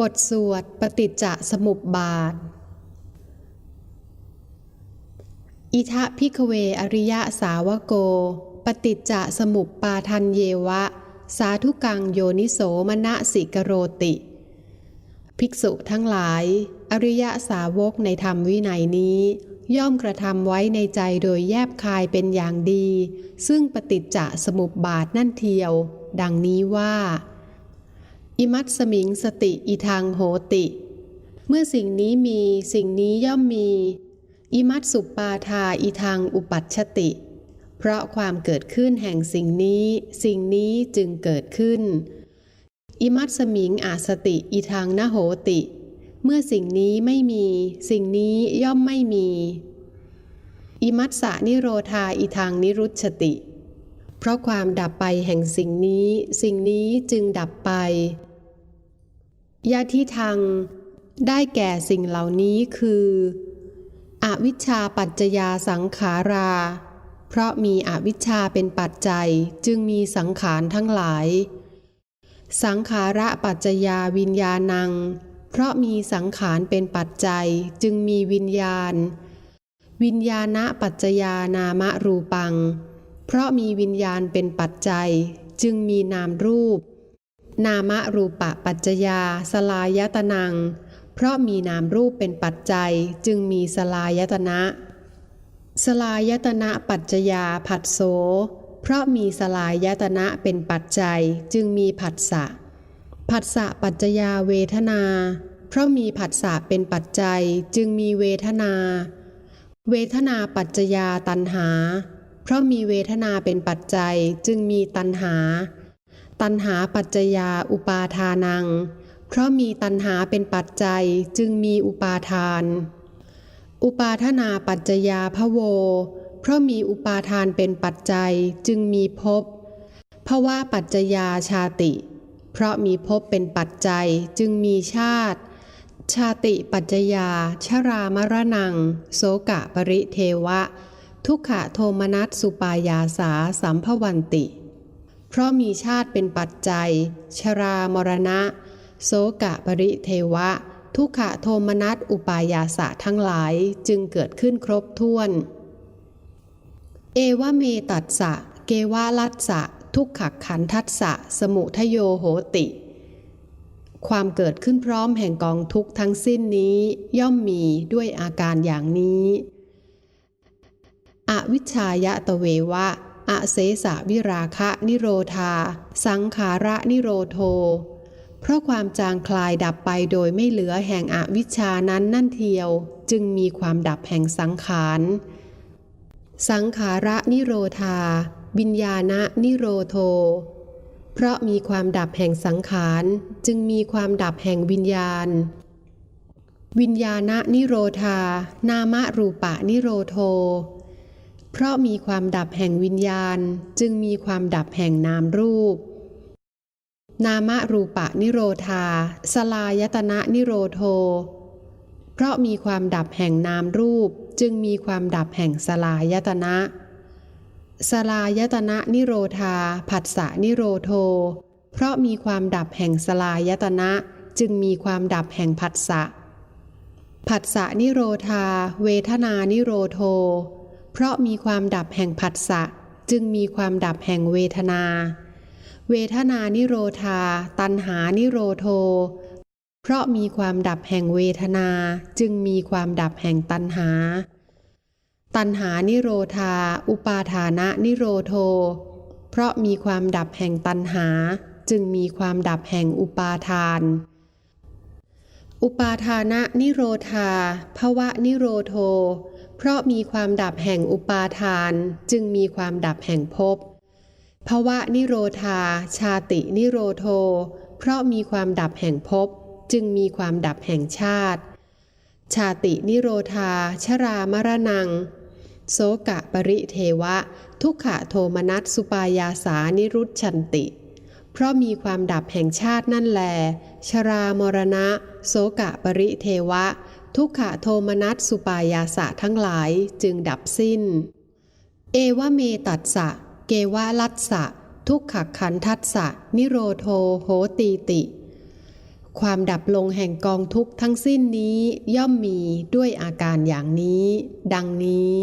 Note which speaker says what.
Speaker 1: บทสวดปฏิจจสมุปบาท อิทะพิกเวอริยะสาวโก ปฏิจจสมุปปาทันเยวะ สาธุกังโยนิโสมณสิกโรติ ภิกษุทั้งหลาย อริยะสาวกในธรรมวินัยนี้ ย่อมกระทำไว้ในใจโดยแยบคายเป็นอย่างดี ซึ่งปฏิจจสมุปบาทนั่นเทียว ดังนี้ว่า อิมัตสมิงสติอีทางโหติ เมื่อสิ่งนี้มีสิ่งนี้ย่อมมี อิมัตสุปาทาอีทางอุปัชติ เพราะความเกิดขึ้นแห่งสิ่งนี้ สิ่งนี้จึงเกิดขึ้น อิมัตสมิงอาสติอีทางนโหติ เมื่อสิ่งนี้ไม่มี สิ่งนี้ย่อมไม่มี อิมัตสานิโรธาอีทางนิรุชติ เพราะความดับไปแห่งสิ่งนี้ สิ่งนี้จึงดับไป ยาทิทางได้แก่สิ่งเหล่านี้คือ อวิชชาปัจจยาสังขารา เพราะมีอวิชชาเป็นปัจจัยจึงมีสังขารทั้งหลาย สังขาระปัจจยาวิญญาณัง เพราะมีสังขารเป็นปัจจัยจึงมีวิญญาณ วิญญาณปัจจยานามรูปัง เพราะมีวิญญาณเป็นปัจจัย จึงมีนามรูป นามรูปะปัจจยา สลายตนัง เพราะมีนามรูปเป็นปัจจัยจึงมีสลายตนะ สลายตนะปัจจยาผัสโส เพราะมีสลายตนะเป็นปัจจัยจึงมีผัสสะ ผัสสะปัจจยาเวทนา เพราะมีผัสสะเป็นปัจจัยจึงมีเวทนา เวทนาปัจจยาตันหา เพราะมีเวทนาเป็นปัจจัยจึงมีตันหา ตันหาปัจจยาอุปาทานัง เพราะมีตันหาเป็นปัจจัยจึงมีอุปาทาน อุปาทนาปัจจยาพะโว เพราะมีอุปาทานเป็นปัจจัยจึงมีภพภวะปัจจยาชาติ เพราะมีภพเป็นปัจจัยจึงมีชาติ ชาติปัจจยา ชรามรณัง โสกะปริเทวะ ทุกขโทมนัสสุปายาสาสัมภวันติ เพราะมีชาติเป็นปัจจัย ชรามรณะ โสกะปริเทวะ ทุกขะโทมนัสอุปายาสะทั้งหลายจึงเกิดขึ้นครบถ้วน เอวเมตัสสะ เกวาลัสสะ ทุกขขันทัสสะ สมุทโยโหติ ความเกิดขึ้นพร้อมแห่งกองทุกทั้งสิ้นนี้ย่อมมีด้วยอาการอย่างนี้ อวิชชายะตะเววะ อเสสะวิราคะนิโรธา สังขาระนิโรโท เพราะความจางคลายดับไปโดยไม่เหลือแห่งอวิชชานั้นนั่นเทียว จึงมีความดับแห่งสังขาร สังขาระนิโรธาวิญญาณนิโรโท เพราะมีความดับแห่งสังขารจึงมีความดับแห่งวิญญาณ วิญญาณนิโรธา นามรูปะนิโรโท เพราะมีความดับแห่งวิญญาณ จึงมีความดับแห่งนามรูป นามรูปะนิโรธา สลายตนะนิโรโท เพราะมีความดับแห่งนามรูป จึงมีความดับแห่งสลายตนะ สลายตนะนิโรธา ผัสสะนิโรโท เพราะมีความดับแห่งสลายตนะ จึงมีความดับแห่งผัสสะผัสสะนิโรธา เวทนานิโรโท เพราะมีความดับแห่งผัสสะจึงมีความดับแห่งเวทนา เวทนานิโรธา ตันหานิโรโท เพราะมีความดับแห่งเวทนา จึงมีความดับแห่งตันหา ตันหานิโรธา อุปาทานะนิโรโท เพราะมีความดับแห่งตันหา จึงมีความดับแห่งอุปาทาน อุปาทานะนิโรธาภวะนิโรโท เพราะมีความดับแห่งอุปาทาน จึงมีความดับแห่งภพภวะนิโรธา ชาตินิโรโท เพราะมีความดับแห่งภพจึงมีความดับแห่งชาติ ชาตินิโรธา ชรามรณัง โสกะปริเทวะ ทุกขะโทมนัสสุปายาสานิรุชชันติ เพราะมีความดับแห่งชาตินั่นแล ชรามรณะ โสกะปริเทวะ ทุกขะโทมนัสสุปายาสะทั้งหลายจึงดับสิ้น เอวเมตัสสะ เกวะลัสสะ ทุกขขันทัสสะ นิโรโทโหตีติ ความดับลงแห่งกองทุกทั้งสิ้นนี้ย่อมมีด้วยอาการอย่างนี้ ดังนี้